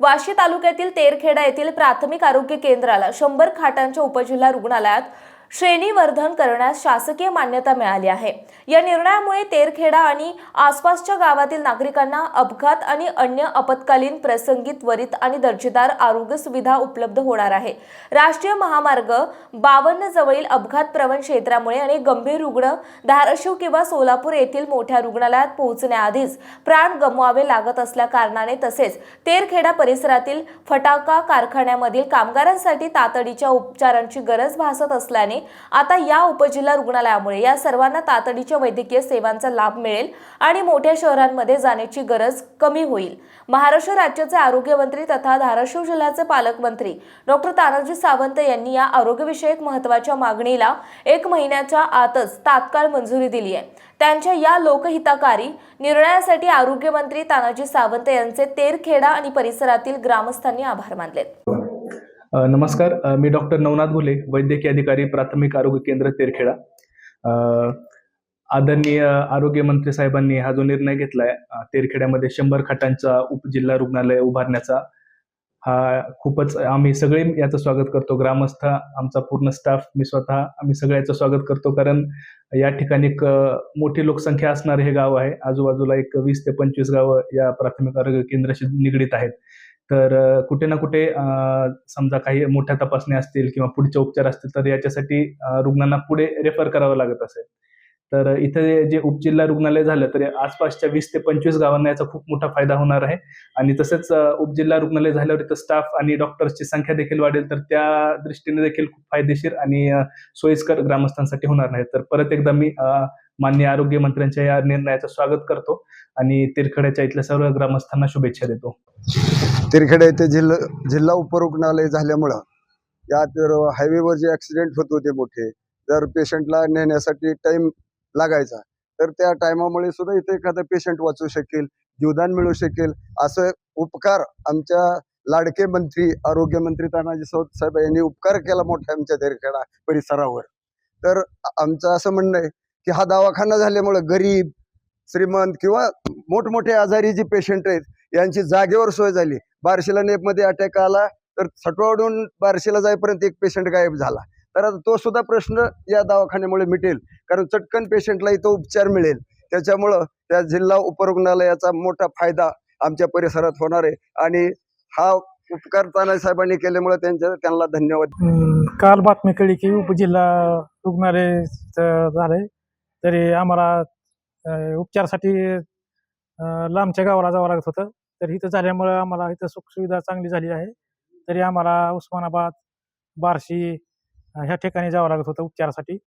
वाशी तालुक्यातील तेरखेडा येथील प्राथमिक आरोग्य केंद्राला शंभर खाटांच्या उपजिल्हा रुग्णालयात श्रेणीवर्धन करण्यास शासकीय मान्यता मिळाली आहे. या निर्णयामुळे तेरखेडा आणि आसपासच्या गावातील नागरिकांना अपघात आणि अन्य आपत्कालीन प्रसंगी त्वरित आणि दर्जेदार आरोग्य सुविधा उपलब्ध होणार आहे. राष्ट्रीय महामार्ग बावन्न जवळील अपघात प्रवण क्षेत्रामुळे आणि गंभीर रुग्ण धाराशिव किंवा सोलापूर येथील मोठ्या रुग्णालयात पोहोचण्याआधीच प्राण गमवावे लागत असल्या कारणाने तसेच तेरखेडा परिसरातील फटाका कारखान्यामधील कामगारांसाठी तातडीच्या उपचारांची गरज भासत असल्याने आता या उपजिल्हा रुग्णालयामुळे या सर्वांना तातडीच्या वैद्यकीय सेवांचा लाभ मिळेल आणि मोठ्या शहरांमध्ये जाण्याची गरज कमी होईल. महाराष्ट्र राज्याचे आरोग्यमंत्री तथा धाराशिव जिल्ह्याचे पालकमंत्री डॉक्टर तानाजी सावंत यांनी या आरोग्यविषयक महत्त्वाच्या मागणीला एक महिन्याच्या आतच तात्काळ मंजुरी दिली आहे. त्यांच्या या लोकहितकारी निर्णयासाठी आरोग्यमंत्री तानाजी सावंत यांचे तेरखेडा आणि परिसरातील ग्रामस्थांनी आभार मानलेत. नमस्कार. मी डॉक्टर नवनाथ घुले वैद्यकीय अधिकारी प्राथमिक आरोग्य केंद्र तेरखेडा. आदरणीय आदरणीय आरोग्यमंत्री साहेबांनी हा जो निर्णय घेतलाय तेरखेड्यामध्ये शंभर खाटांचा उपजिल्हा रुग्णालय उभारण्याचा हा खूपच आम्ही सगळे याचं स्वागत करतो. ग्रामस्थ आमचा पूर्ण स्टाफ मी स्वतः आम्ही सगळ्याचं स्वागत करतो. कारण या ठिकाणी एक मोठी लोकसंख्या असणारे हे गाव आहे. आजूबाजूला एक वीस ते पंचवीस गावं या प्राथमिक आरोग्य केंद्राशी निगडीत आहेत. तर कुठे ना कुठे समजा काही मोठ्या तपासण्या असतील किंवा पुढचे उपचार असतील तर याच्यासाठी रुग्णांना पुढे रेफर करावं लागत असेल. तर इथे जे उपजिल्हा रुग्णालय झालं तर आसपासच्या वीस ते पंचवीस गावांना याचा खूप मोठा फायदा होणार आहे. आणि तसंच उपजिल्हा रुग्णालय झाल्यावर इथं स्टाफ आणि डॉक्टर्सची संख्या देखील वाढेल तर त्या दृष्टीने देखील खूप फायदेशीर आणि सोयीस्कर ग्रामस्थांसाठी होणार नाही. तर परत एकदा मी मान्य माननीय आरोग्य मंत्र्यांच्या या निर्णयाचं स्वागत करतो आणि तिरखड्याच्या इथल्या सर्व ग्रामस्थांना शुभेच्छा देतो. तिरखेडा येथे जिल्हा जिल्हा उपरुग्णालय झाल्यामुळं या तर हायवेवर जे ॲक्सिडेंट होत होते मोठे जर पेशंटला नेण्यासाठी टाईम लागायचा तर त्या टायमामुळे सुद्धा इथे एखादा पेशंट वाचू शकेल जीवदान मिळू शकेल असं उपकार आमच्या लाडके मंत्री आरोग्यमंत्री तानाजी सावंत साहेब यांनी उपकार केला मोठा आमच्या तेरखेडा परिसरावर. तर आमचं असं म्हणणं आहे की हा दवाखाना झाल्यामुळं गरीब श्रीमंत किंवा मोठमोठे आजारी जे पेशंट आहेत यांची जागेवर सोय झाली. बार्शीला नेपमध्ये अटॅक आला तर सटवाडून बार्शीला जाईपर्यंत एक पेशंट गायब झाला. तर आता तो सुद्धा प्रश्न या दवाखान्यामुळे मिटेल. कारण चटकन पेशंटला इथं उपचार मिळेल. त्याच्यामुळं त्या जिल्हा उपरुग्णालयाचा मोठा फायदा आमच्या परिसरात होणार आहे. आणि हा उपकार तानाजी साहेबांनी केल्यामुळे त्यांच्या त्यांना धन्यवाद. काल बातमी कळली की उपजिल्हा रुग्णालय झाले तरी आम्हाला उपचारासाठी लांबच्या गावाला जावं लागत होतं. तर इथं झाल्यामुळं आम्हाला इथं सुखसुविधा चांगली झाली आहे. तरी आम्हाला उस्मानाबाद बार्शी ह्या ठिकाणी जावं लागत होतं उपचारासाठी.